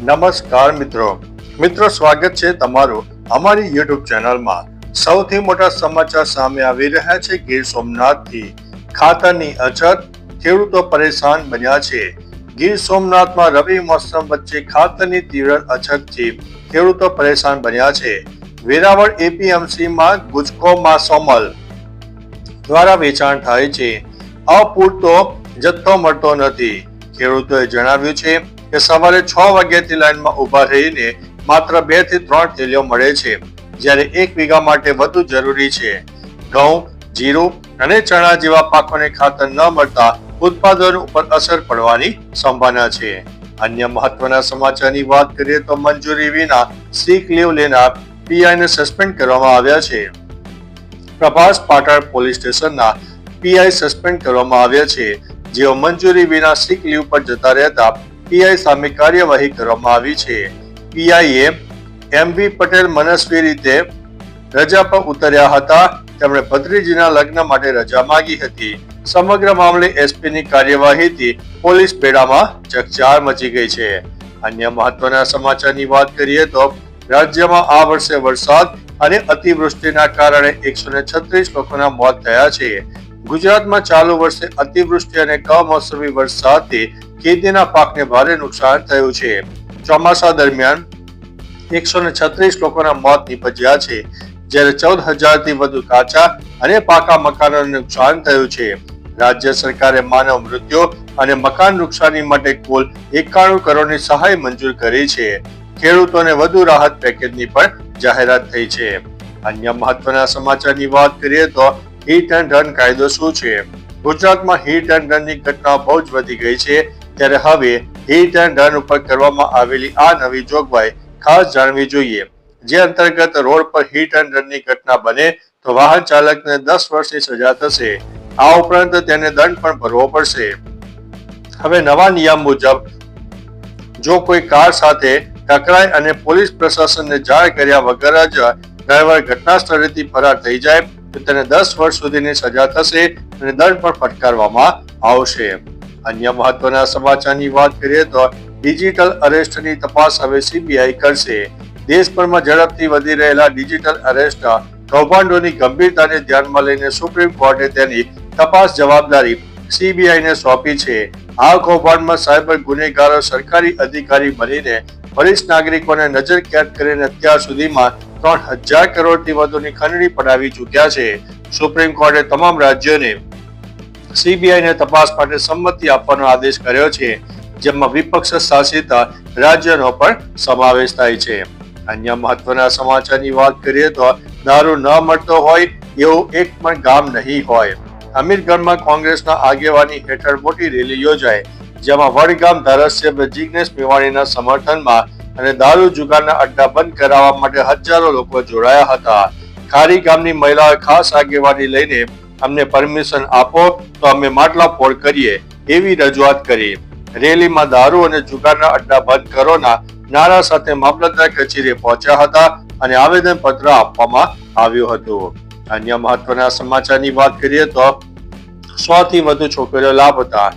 નમસ્કાર મિત્રો. મિત્રો, સ્વાગત છે તમારું અમારી યુટ્યુબ ચેનલમાં. સૌથી મોટા સમાચાર સામે આવી રહ્યા છે ગીર સોમનાથથી. ખાતરની અછત, ખેડૂતો પરેશાન બન્યા છે. ગીર સોમનાથમાં રવિ મોસમ વચ્ચે ખાતરની તીવ્ર અછતથી ખેડૂતો પરેશાન બન્યા છે. વેરાવળ એપીએમસીમાં ગુજકોમાં સોમલ દ્વારા વેચાણ થાય છે. અપૂરતો જથ્થો મળતો નથી. ખેડૂતોએ જણાવ્યું છે કે સવારે છ વાગ્યાથી લાઈનમાં ઊભા રહીને માત્ર બેથી ત્રણ થેલીઓ મળે છે, જ્યારે એક વીઘા માટે વધુ જરૂરી છે. ઘઉં, જીરું અને ચણા જેવા પાકોને ખાતર ન મળતા ઉત્પાદન ઉપર અસર પડવાની સંભાવના છે. અન્ય મહત્વના સમાચારની વાત કરીએ તો મંજૂરી વિના સીક લીવ લેનાર પીઆઈને સસ્પેન્ડ કરવામાં આવ્યા છે. પ્રભાસ પાટણ પોલીસ સ્ટેશનના પીઆઈ સસ્પેન્ડ કરવામાં આવ્યા છે. જેઓ મંજૂરી વિના સીક લીવ પર જતા રહેતા પીઆઈ સામે કાર્યવાહી કરવામાં આવી છે. પીઆઈએ એમવી પટેલ મનસ્વી રીતે રજા પર ઉતર્યા હતા. તેમણે ભત્રીજીના લગ્ન માટે રજા માંગી હતી. સમગ્ર મામલે એસપીની કાર્યવાહીથી પોલીસ બેડામાં ચકચાર મચી ગઈ છે. અન્ય મહત્વના સમાચારની વાત કરીએ તો રાજ્યમાં આ વર્ષે વરસાદ અને અતિવૃષ્ટિના કારણે એકસો છત્રીસ લોકોના મોત થયા છે. ગુજરાતમાં ચાલુ વર્ષે અતિવૃષ્ટિ અને કમોસમી વરસાદથી ખેતીના પાકને ભારે નુકસાન થયું છે. ચોમાસા દરમિયાન એકસો છત્રીસ લોકોના મોત નીપજ્યા છે, જ્યારે ચૌદ હજારથી વધુ કાચા અને પાકા મકાનોને નુકસાન થયું છે. રાજ્ય સરકારે માનવ મૃત્યુ અને મકાન નુકસાની માટે કુલ એકાણું કરોડની સહાય મંજૂર કરી છે. ખેડૂતોને વધુ રાહત પેકેજની પણ જાહેરાત થઈ છે. અન્ય મહત્વના સમાચારની વાત કરીએ તો હિટ એન્ડ રન કાયદો શું છે? ગુજરાતમાં હિટ એન્ડ રનની ઘટના બહુ જ વધી ગઈ છે. ત્યારે હવે હિટ એન્ડ રન ઉપર કરવામાં આવેલી આ નવી જોગવાઈ ખાસ જાણવી જોઈએ. જે અંતર્ગત રોડ પર હિટ એન્ડ રનની ઘટના બને તો વાહન ચાલકને દસ વર્ષની સજા થશે. આ ઉપરાંત તેને દંડ પણ ભરવો પડશે. હવે નવા નિયમ મુજબ, જો કોઈ કાર સાથે ટકરાય અને પોલીસ પ્રશાસનને જાણ કર્યા વગર જ ડ્રાઈવર ઘટના સ્થળેથી ફરાર થઈ જાય તો તેને દસ વર્ષ સુધીની સજા થશે અને દંડ પણ ફટકારવામાં આવશે. અન્ય મહત્વના સમાચારની વાત કરીએ તો ડિજિટલ અરેસ્ટની તપાસ હવે સીબીઆઈ કરશે. દેશભરમાં ઝડપથી વધી રહેલા ડિજિટલ અરેસ્ટ કૌભાંડોની ગંભીરતાને ધ્યાનમાં લઈને સુપ્રીમ કોર્ટે તેની તપાસ જવાબદારી સીબીઆઈને સોંપી છે. આ કૌભાંડમાં સાયબર ગુનેગારો, સરકારી અધિકારી બનીને વરિષ્ઠ નાગરિકોને નજર કેદ કરીને અત્યાર સુધીમાં ત્રણ હજાર કરોડથી વધુની ખંડણી પડાવી ચૂક્યા છે. સુપ્રીમ કોર્ટે તમામ રાજ્યોને સીબીઆઈને તપાસ માટે સંમતિ આપવાનો આદેશ કર્યો છે, જેમાં વિપક્ષ શાસિત રાજ્યનો પણ સમાવેશ થાય છે. અન્ય મહત્વના સમાચારની વાત કરીએ તો દારૂ ન મળતો હોય એવું એક પણ ગામ નહીં હોય. અમીરગઢમાં કોંગ્રેસના આગેવાની હેઠળ મોટી રેલી યોજાય, જેમાં વડગામ ધારાસભ્ય જિગ્નેશ મેવાણીના સમર્થનમાં અને દારૂ જુગારના અડ્ડા બંધ કરાવવા માટે હજારો લોકો જોડાયા હતા. ખારી ગામની મહિલાઓએ ખાસ આગેવાની લઈને અમને પરમિશન આપો, તો અમે માટલા ફોડ કરીએ એવી રજૂઆત કરી. રેલીમાં દારૂ અને જુગારના અડ્ડા બંધ કરોના નારા સાથે મામલતદાર કચેરીએ પહોંચ્યા હતા અને આવેદન પત્ર આપવામાં આવ્યું હતું. અન્ય મહત્વના સમાચારની વાત કરીએ તો સો થી વધુ છોકરીઓ લાપતા.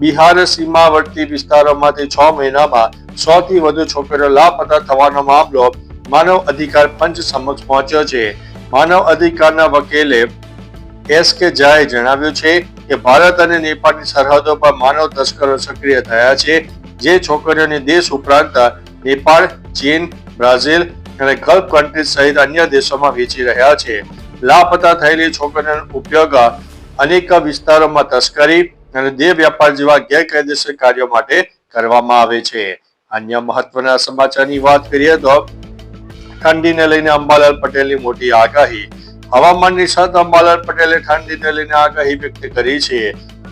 બિહાર સીમાવર્તી વિસ્તારોમાંથી છ મહિનામાં સો થી વધુ છોકરીઓ લાપતા થવાનો મામલો માનવ અધિકાર પંચ સમક્ષ પહોંચ્યો છે. માનવ અધિકારના વકીલે એસ કે ઝાએ જણાવ્યું છે કે ભારત અને નેપાળની સરહદો પર માનવ તસ્કરો સક્રિય થયા છે. જે છોકરીઓને દેશ ઉપરાંત નેપાળ, ચીન, બ્રાઝિલ અને ગલ્ફ કન્ટ્રીઝ સહિત અન્ય દેશોમાં વેચી રહ્યા છે. લાપતા થયેલી છોકરીઓનો ઉપયોગ અનેક વિસ્તારોમાં તસ્કરી અને દેહ વ્યાપાર જેવા ગેરકાયદેસર કાર્યો માટે કરવામાં આવે છે. અન્ય મહત્વના સમાચારની વાત કરીએ તો ઠંડીને લઈને અંબાલાલ પટેલની મોટી આગાહી. હવામાન નિષ્ણાત અંબાલાલ પટેલે ઠંડીને લઈને આગાહી વ્યક્ત કરી છે.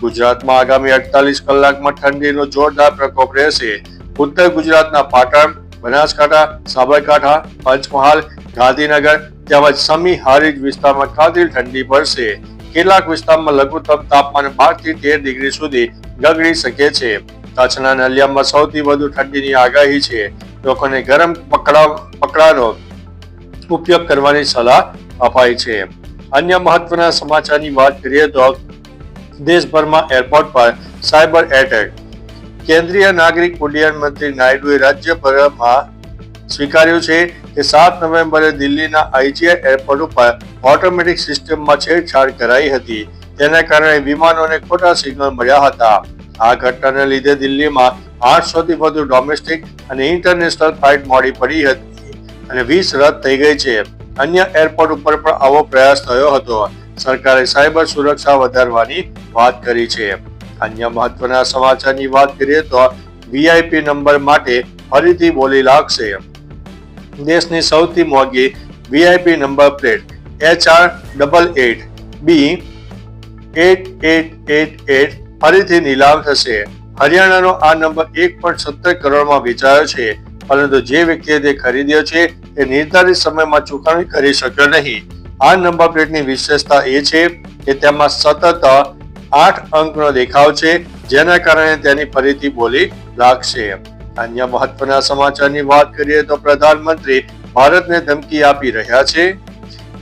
ગુજરાતમાં આગામી અડતાલીસ કલાકમાં ઠંડીનો જોરદાર પ્રકોપ રહેશે. ઉત્તર ગુજરાતના પાટણ, બનાસકાંઠા, સાબરકાંઠા, પંચમહાલ, ગાંધીનગર તેમજ સમી હારીજ વિસ્તારમાં કાતિલ ઠંડી પડશે. કેટલાક વિસ્તારમાં લઘુત્તમ તાપમાન બારથી તેર ડિગ્રી સુધી ગગડી શકે છે. કચ્છના નલિયામાં સૌથી વધુ ઠંડીની આગાહી છે. લોકોને ગરમ પકડા, પકડાનો ઉપયોગ કરવાની સલાહ અપાઈ છે. અન્ય મહત્વના સમાચારની વાત કરીએ તો દેશભરમાં એરપોર્ટ પર સાયબર એટેક. કેન્દ્રીય નાગરિક ઉડ્ડયન મંત્રી નાયડુએ રાજ્યભરમાં સ્વીકાર્યું છે કે સાત નવેમ્બરે દિલ્હીના આઈજીઆઈ એરપોર્ટ ઉપર ઓટોમેટિક સિસ્ટમમાં છેડછાડ કરાઈ હતી. તેના કારણે વિમાનોને ખોટા સિગ્નલ મળ્યા હતા. આ ઘટનાને લીધે દિલ્હીમાં આઠસોથી વધુ ડોમેસ્ટિક અને ઇન્ટરનેશનલ ફ્લાઇટ મોડી પડી હતી અને વીસ રદ થઈ ગઈ છે. અન્ય એરપોર્ટ ઉપર પણ આવો પ્રયાસ થયો હતો. સરકારે સાયબર સુરક્ષા વધારવાની વાત કરી છે. અન્ય મહત્વના સમાચારની વાત કરીએ તો વીઆઈપી નંબર માટે ફરીથી બોલી લાગશે. દેશની સૌથી મોંઘી VIP number plate H R double eight B eight eight eight eight ફરીથી નીલામ થશે. હરિયાણાનો આ નંબર એક પોઈન્ટ સત્તર કરોડમાં વેચાયો છે. પરંતુ જે વ્યક્તિએ તે ખરીદ્યો છે, તે નિર્ધારિત સમયમાં ચૂકવણી કરી શક્યો નહીં. આ નંબર પ્લેટની વિશેષતા એ છે કે તેમાં સતત આઠ અંકનો દેખાવ છે, જેના કારણે તેની ફરીથી બોલી લાગશે. અન્ય મહત્વના સમાચારની વાત કરીએ તો પ્રધાનમંત્રી ભારતને ધમકી આપી રહ્યા છે.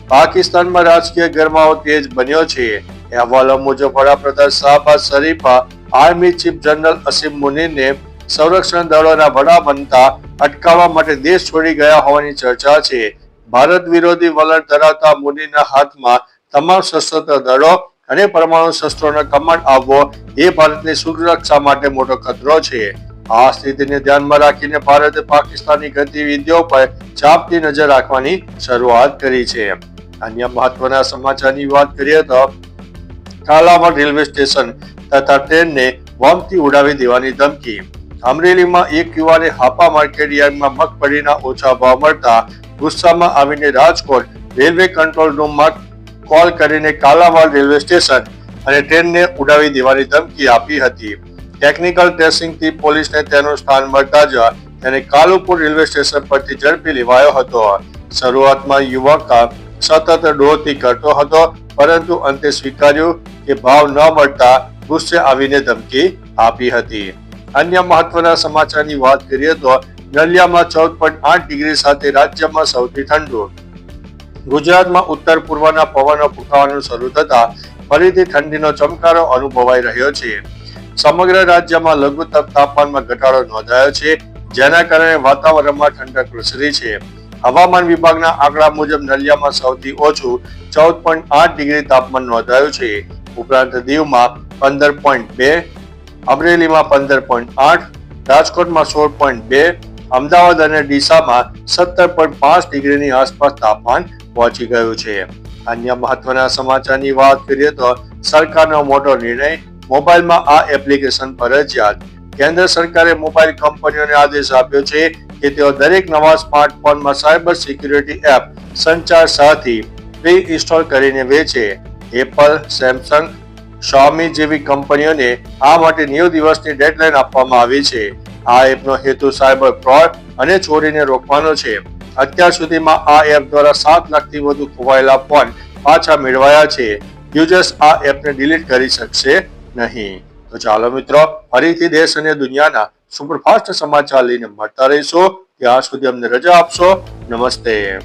પાકિસ્તાનમાં રાજકીય ગરમાવો તેજ બન્યો છે. અહેવાલો મુજબ વડાપ્રધાન શાહબાઝ શરીફા આર્મી ચીફ જનરલ અસીમ મુનીરને સંરક્ષણ દળોના વડા બનતા અટકાવવા માટે દેશ છોડી ગયા હોવાની ચર્ચા છે. ભારત વિરોધી વલણ ધરાવતા મુનીરના હાથમાં તમામ સશસ્ત્ર દળો અને પરમાણુ શસ્ત્રોનો કમાન્ડ આવવો એ ભારતની સુરક્ષા માટે મોટો ખતરો છે. આ સ્થિતિને ધ્યાનમાં રાખીને ભારતે પાકિસ્તાનની ગતિવિધિઓ પર ચાપતી નજર રાખવાની શરૂઆત કરી છે. અન્ય મહત્વના સમાચારની વાત કરીએ તો કાલાવડ રેલવે સ્ટેશન તથા ટ્રેનને બોમ્બથી ઉડાવી દેવાની ધમકી. અમરેલીમાં એક યુવાને હાપા માર્કેટયાર્ડમાં મગફળીના ઓછા ભાવ મળતા ગુસ્સામાં આવીને રાજકોટ રેલવે કંટ્રોલ રૂમમાં કોલ કરીને કાલાવાડ રેલવે સ્ટેશન અને ટ્રેનને ઉડાવી દેવાની ધમકી આપી હતી. ટેકનિકલ ટ્રેસિંગથી પોલીસને તેનું સ્થાન મળતા જ તેને કાલુપુર રેલવે સ્ટેશન પરથી ઝડપી લેવાયો હતો. શરૂઆતમાં યુવક સતત ડોહથી કરતો હતો, પરંતુ અંતે સ્વીકાર્યું કે ભાવ ન મળતા ગુસ્સે આવીને ધમકી આપી હતી. અન્ય મહત્વના સમાચારની વાત કરીએ તો નલિયામાં ચૌદ પોઈન્ટ આઠ ડિગ્રી સાથે રાજ્યમાં સૌથી ઠંડુ. ગુજરાતમાં ઉત્તર પૂર્વના પવનો ફૂંકાવાનું શરૂ થતા ફરીથી ઠંડીનો ચમકારો અનુભવાઈ રહ્યો છે. સમગ્ર રાજ્યમાં લઘુત્તમ તાપમાનમાં ઘટાડો નોંધાયો છે, જેના કારણે વાતાવરણમાં ઠંડક પ્રસરી છે. હવામાન વિભાગના આંકડા મુજબ નલિયામાં સૌથી ઓછું ચૌદ પોઈન્ટ આઠ ડિગ્રી તાપમાન નોંધાયું છે. ઉપરાંત દીવમાં પંદર પોઈન્ટ બે, અમરેલીમાં પંદર પોઈન્ટ આઠ, રાજકોટમાં સોળ પોઈન્ટ બે, અમદાવાદ અને ડીસામાં સત્તર પોઈન્ટ પાંચ ડિગ્રીની આસપાસ તાપમાન પહોંચી ગયું છે. અન્ય મહત્વના સમાચારની વાત કરીએ તો સરકારનો મોટો નિર્ણય મોબાઈલમાં આ એપ્લિકેશન ફરજિયાત. કેન્દ્ર સરકારે મોબાઈલ કંપનીઓને આદેશ આપ્યો છે કે તેઓ દરેક નવા સ્માર્ટફોનમાં સાયબર સિક્યુરિટી એપ સંચાર સાથી પ્રી ઇન્સ્ટોલ કરીને વેચે. એપલ, સેમસંગ શોમી જેવી કંપનીઓને આ માટે નેવ દિવસની ડેડલાઇન આપવામાં આવી છે. આ એપનો હેતુ સાયબર ફ્રોડ અને ચોરીને રોકવાનો છે. અત્યાર સુધીમાં આ એપ દ્વારા સાત લાખથી વધુ ખોવાયેલા ફોન પાછા મેળવાયા છે. યુઝર્સ આ એપને ડિલીટ કરી શકશે નહીં. તો ચાલો મિત્રો, ફરીથી દેશ અને દુનિયાના સુપરફાસ્ટ સમાચાર લઈને મળતા રહીશો. ત્યાં સુધી અમને રજા આપશો. નમસ્તે.